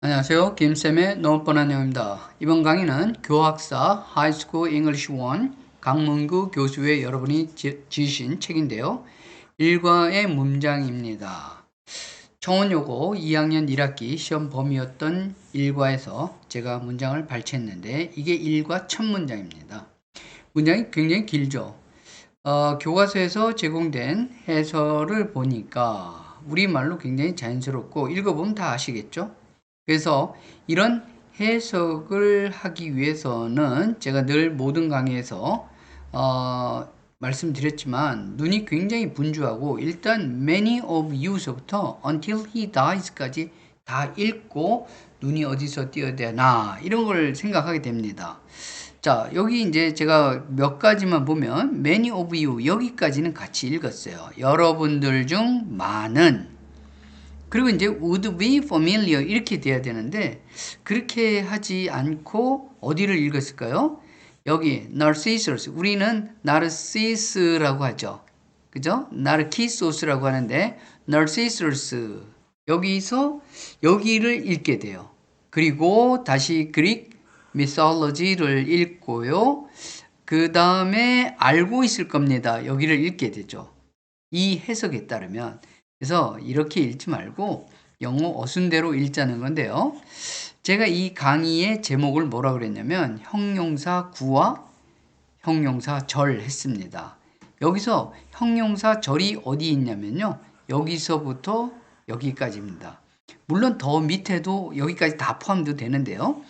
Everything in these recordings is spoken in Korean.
안녕하세요. 김쌤의 너무 뻔한 영입니다. 이번 강의는 교학사 하이스쿨 잉글리시 1 강문구 교수의 여러분이 지- 지으신 책인데요. 일과의 문장입니다. 청원요고 2학년 1학기 시험 범위였던 일과에서 제가 문장을 발췌했는데 이게 일과 첫 문장입니다. 문장이 굉장히 길죠. 어, 교과서에서 제공된 해설을 보니까 우리말로 굉장히 자연스럽고 읽어보면 다 아시겠죠? 그래서 이런 해석을 하기 위해서는 제가 늘 모든 강의에서 어, 말씀드렸지만 눈이 굉장히 분주하고 일단 many of you서부터 until he dies까지 다 읽고 눈이 어디서 띄어대나 이런 걸 생각하게 됩니다. 자, 여기 이제 제가 몇 가지만 보면 many of you 여기까지는 같이 읽었어요. 여러분들 중 많은 그리고 이제 would be familiar 이렇게 돼야 되는데 그렇게 하지 않고 어디를 읽었을까요? 여기 narcissus 우리는 narcissus라고 하죠. 그죠? narcissus라고 하는데 narcissus 여기서 여기를 읽게 돼요. 그리고 다시 그릭 mythology를 읽고요. 그 다음에 알고 있을 겁니다. 여기를 읽게 되죠. 이 해석에 따르면 그래서 이렇게 읽지 말고 영어 어순대로 읽자는 건데요. 제가 이 강의의 제목을 뭐라 그랬냐면 형용사 구와 형용사 절 했습니다. 여기서 형용사 절이 어디 있냐면요. 여기서부터 여기까지입니다. 물론 더 밑에도 여기까지 다 포함도 되는데요.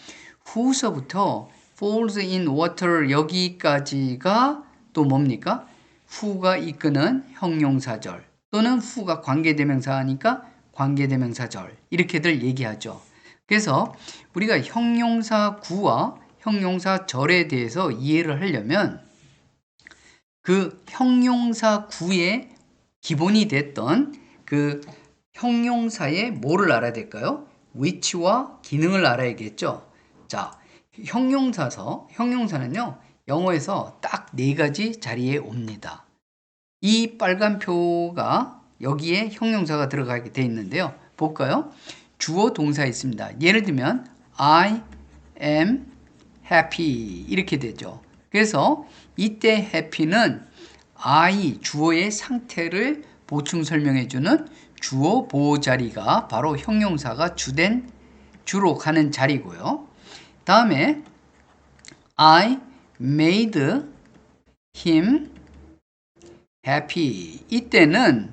후서부터 falls in water 여기까지가 또 뭡니까? 후가 이끄는 형용사절 또는 후가 관계대명사니까 관계대명사절 이렇게들 얘기하죠. 그래서 우리가 형용사 구와 형용사 절에 대해서 이해를 하려면 그 형용사 구의 기본이 됐던 그 형용사의 뭐를 알아야 될까요? 위치와 기능을 알아야겠죠. 자, 형용사서 형용사는요. 영어에서 딱 네 가지 자리에 옵니다. 이 빨간 표가 여기에 형용사가 들어가게 돼 있는데요. 볼까요? 주어 동사 있습니다. 예를 들면 I am happy 이렇게 되죠. 그래서 이때 happy는 I 주어의 상태를 보충 설명해 주는 주어 보호 자리가 바로 형용사가 주된 주로 가는 자리고요. 다음에 I made him happy. 이때는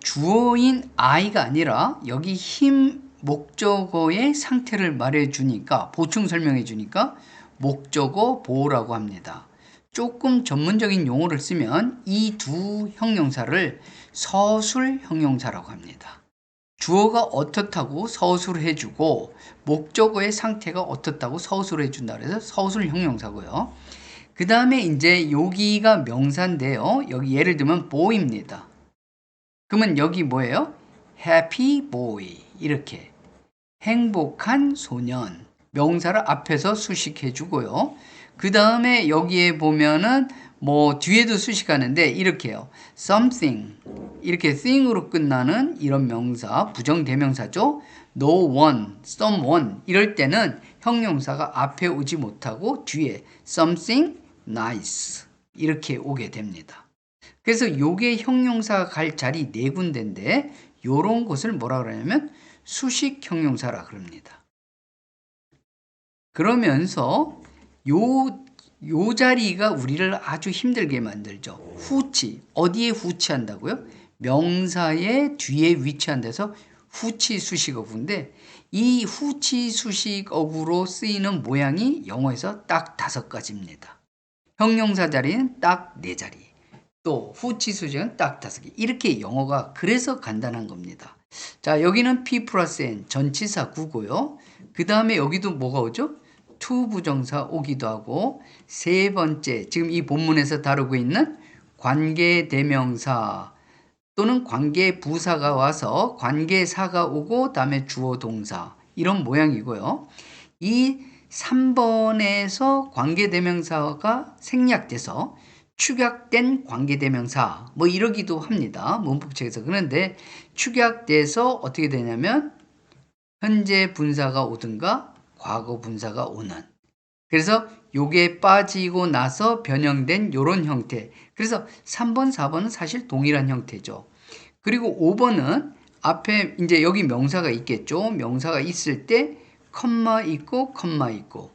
주어인 I가 아니라 여기 힘 목적어의 상태를 말해 주니까 보충 설명해 주니까 목적어 보호라고 합니다. 조금 전문적인 용어를 쓰면 이 두 형용사를 서술 형용사라고 합니다. 주어가 어떻다고 서술해 주고 목적어의 상태가 어떻다고 서술해 준다 그래서 서술 형용사고요. 그 다음에 이제 여기가 명사인데요. 여기 예를 들면 boy입니다. 그러면 여기 뭐예요? happy boy 이렇게 행복한 소년 명사를 앞에서 수식해 주고요. 그 다음에 여기에 보면은 뭐 뒤에도 수식하는데 이렇게요. something 이렇게 thing으로 끝나는 이런 명사 부정 대명사죠. no one, someone 이럴 때는 형용사가 앞에 오지 못하고 뒤에 something nice 이렇게 오게 됩니다. 그래서 요게 형용사가 갈 자리 네 군데인데 요런 곳을 뭐라 그러냐면 수식 형용사라 그럽니다. 그러면서 요, 요 자리가 우리를 아주 힘들게 만들죠. 후치. 어디에 후치한다고요? 명사의 뒤에 위치한 데서 후치 수식어구인데 이 후치 수식어구로 쓰이는 모양이 영어에서 딱 다섯 가지입니다. 형용사 자리는 딱 네 자리. 또 후치 수식은 딱 다섯 개. 이렇게 영어가 그래서 간단한 겁니다. 자, 여기는 P 플러스 N 전치사 구고요. 그 다음에 여기도 뭐가 오죠? to 부정사 오기도 하고 세 번째 지금 이 본문에서 다루고 있는 관계 대명사 또는 관계 부사가 와서 관계사가 오고 다음에 주어 동사 이런 모양이고요. 이 3번에서 관계 대명사가 생략돼서 축약된 관계대명사 뭐 이러기도 합니다. 문법책에서. 그런데 축약돼서 어떻게 되냐면 현재 분사가 오든가 과거 분사가 오는. 그래서 요게 빠지고 나서 변형된 요런 형태. 그래서 3번, 4번은 사실 동일한 형태죠. 그리고 5번은 앞에 이제 여기 명사가 있겠죠. 명사가 있을 때 컴마 있고 컴마 있고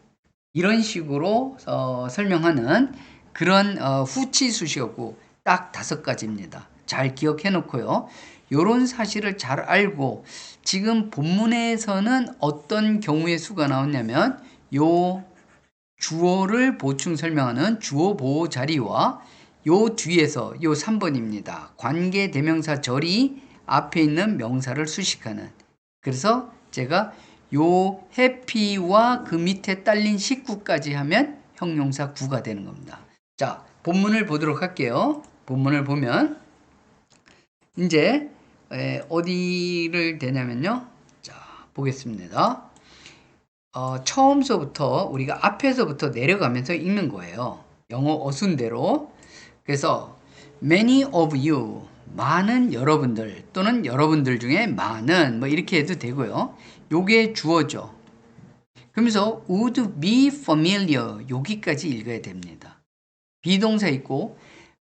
이런 식으로 어, 설명하는 그런 어, 후치 수식어구 딱 다섯 가지입니다. 잘 기억해 놓고요. 요런 사실을 잘 알고 지금 본문에서는 어떤 경우의 수가 나왔냐면 요 주어를 보충 설명하는 주어 보호 자리와 요 뒤에서 요 3번입니다. 관계 대명사 절이 앞에 있는 명사를 수식하는 그래서 제가 요 해피와 그 밑에 딸린 식구까지 하면 형용사 구가 되는 겁니다. 자, 본문을 보도록 할게요. 본문을 보면 이제 에, 어디를 되냐면요. 자, 보겠습니다. 어, 처음서부터 우리가 앞에서부터 내려가면서 읽는 거예요. 영어 어순대로. 그래서 many of you 많은 여러분들 또는 여러분들 중에 많은 뭐 이렇게 해도 되고요. 요게 주어죠. 그러면서 would be familiar 여기까지 읽어야 됩니다. 비동사 있고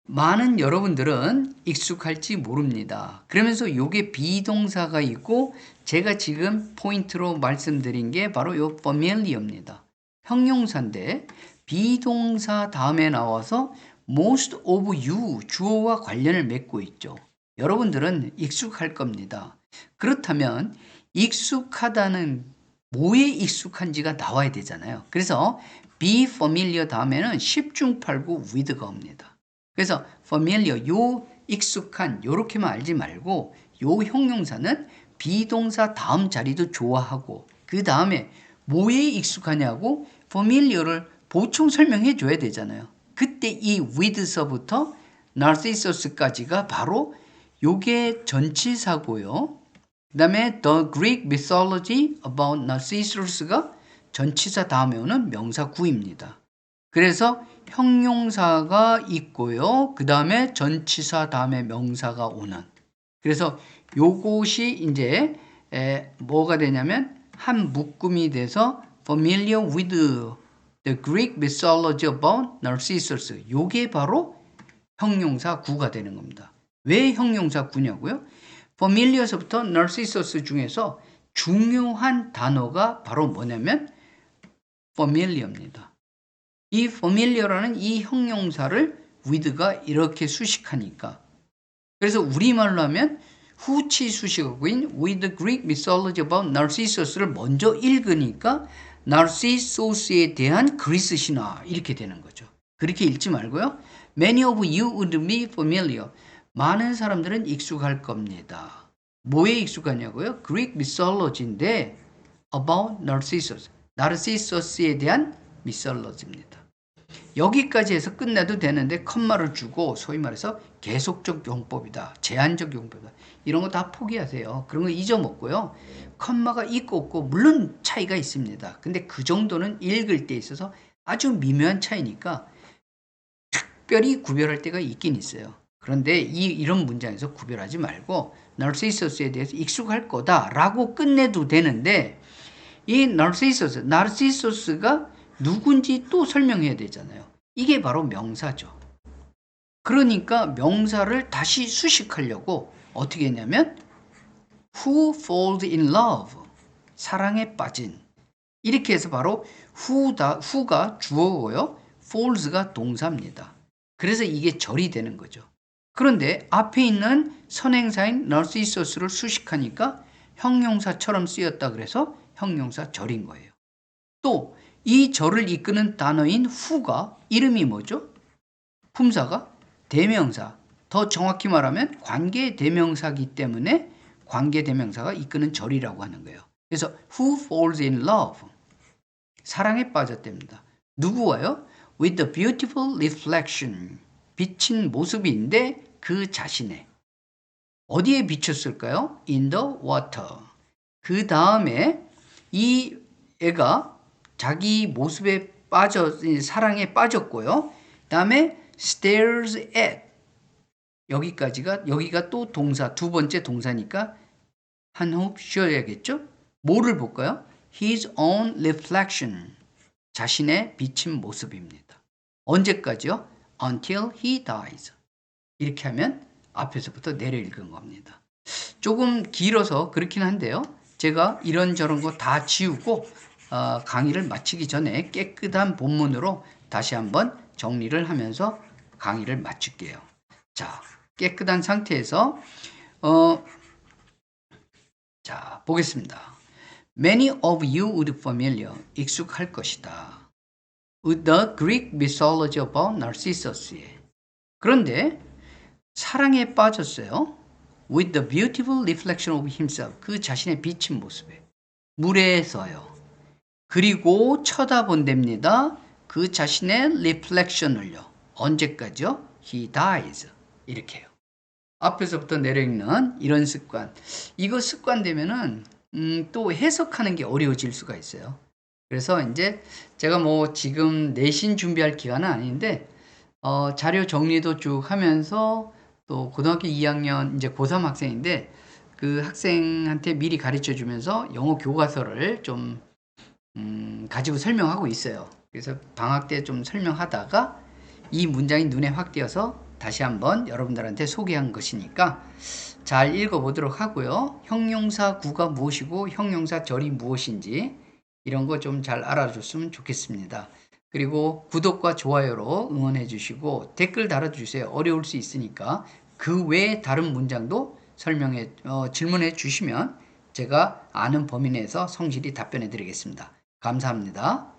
많은 여러분들은 익숙할지 모릅니다. 그러면서 요게 비동사가 있고 제가 지금 포인트로 말씀드린 게 바로 요 familiar입니다. 형용사인데 비동사 다음에 나와서 most of you 주어와 관련을 맺고 있죠. 여러분들은 익숙할 겁니다. 그렇다면 익숙하다는 뭐에 익숙한지가 나와야 되잖아요. 그래서 be familiar 다음에는 10중 8구 with가 옵니다. 그래서 familiar 요 익숙한 요렇게만 알지 말고 요 형용사는 비동사 다음 자리도 좋아하고 그 다음에 뭐에 익숙하냐고 familiar를 보충 설명해 줘야 되잖아요. 그때 이 with서부터 narcissus까지가 바로 요게 전치사고요. 그 다음에 the Greek mythology about Narcissus가 전치사 다음에 오는 명사 구입니다. 그래서 형용사가 있고요. 그 다음에 전치사 다음에 명사가 오는. 그래서 요것이 이제 에, 뭐가 되냐면 한 묶음이 돼서 familiar with the Greek mythology about Narcissus. 요게 바로 형용사 구가 되는 겁니다. 왜 형용사 구냐고요? Familiar서부터 Narcissus 중에서 중요한 단어가 바로 뭐냐면 familiar입니다. 이 familiar라는 이 형용사를 with가 이렇게 수식하니까 그래서 우리말로 하면 후치 수식어구인 with the Greek mythology about Narcissus를 먼저 읽으니까 나르시소스에 대한 그리스 신화 이렇게 되는 거죠. 그렇게 읽지 말고요. Many of you would be familiar. 많은 사람들은 익숙할 겁니다. 뭐에 익숙하냐고요? Greek mythology인데 about Narcissus. 나르시소스에 대한 mythology입니다. 여기까지 해서 끝내도 되는데 컴마를 주고 소위 말해서 계속적 용법이다. 제한적 용법이다. 이런 거 다 포기하세요. 그런 거 잊어먹고요. 컴마가 있고 없고 물론 차이가 있습니다. 근데 그 정도는 읽을 때 있어서 아주 미묘한 차이니까 특별히 구별할 때가 있긴 있어요. 그런데 이, 이런 문장에서 구별하지 말고 나르시소스에 대해서 익숙할 거다라고 끝내도 되는데 이 나르시소스, 나르시소스가 누군지 또 설명해야 되잖아요. 이게 바로 명사죠. 그러니까 명사를 다시 수식하려고 어떻게 했냐면 who falls in love 사랑에 빠진 이렇게 해서 바로 who다 who가 주어고요. falls가 동사입니다. 그래서 이게 절이 되는 거죠. 그런데 앞에 있는 선행사인 narcissus를 수식하니까 형용사처럼 쓰였다 그래서 형용사 절인 거예요. 또 이 절을 이끄는 단어인 who가 이름이 뭐죠? 품사가 대명사. 더 정확히 말하면 관계 대명사기 때문에 관계 대명사가 이끄는 절이라고 하는 거예요. 그래서 who falls in love 사랑에 빠졌답니다. 누구와요? With the beautiful reflection 비친 모습인데 그 자신의 어디에 비쳤을까요? In the water. 그 다음에 이 애가 자기 모습에 빠져 사랑에 빠졌고요. 다음에 stares at 여기까지가 여기가 또 동사 두 번째 동사니까 한 호흡 쉬어야겠죠? 뭐를 볼까요? His own reflection. 자신의 비친 모습입니다. 언제까지요? Until he dies. 이렇게 하면 앞에서부터 내려 읽은 겁니다. 조금 길어서 그렇긴 한데요. 제가 이런저런 거 다 지우고 어, 강의를 마치기 전에 깨끗한 본문으로 다시 한번 정리를 하면서 강의를 마칠게요. 자, 깨끗한 상태에서 어, 자 보겠습니다. Many of you would familiar 익숙할 것이다. The Greek mythology about Narcissus에 그런데 사랑에 빠졌어요. With the beautiful reflection of himself 그 자신의 비친 모습에 물에서요. 그리고 쳐다본답니다. 그 자신의 reflection을요. 언제까지요? He dies. 이렇게요. 앞에서부터 내려읽는 이런 습관. 이거 습관 되면은 음, 또 해석하는 게 어려워질 수가 있어요. 그래서 이제 제가 뭐 지금 내신 준비할 기간은 아닌데 어, 자료 정리도 쭉 하면서 또 고등학교 2학년 이제 고3 학생인데 그 학생한테 미리 가르쳐 주면서 영어 교과서를 좀 음, 가지고 설명하고 있어요. 그래서 방학 때 좀 설명하다가 이 문장이 눈에 확 띄어서 다시 한번 여러분들한테 소개한 것이니까 잘 읽어보도록 하고요. 형용사 구가 무엇이고 형용사 절이 무엇인지 이런 거 좀 잘 알아줬으면 좋겠습니다. 그리고 구독과 좋아요로 응원해 주시고 댓글 달아주세요. 어려울 수 있으니까 그 외에 다른 문장도 설명해 어, 질문해 주시면 제가 아는 범위 내에서 성실히 답변해 드리겠습니다. 감사합니다.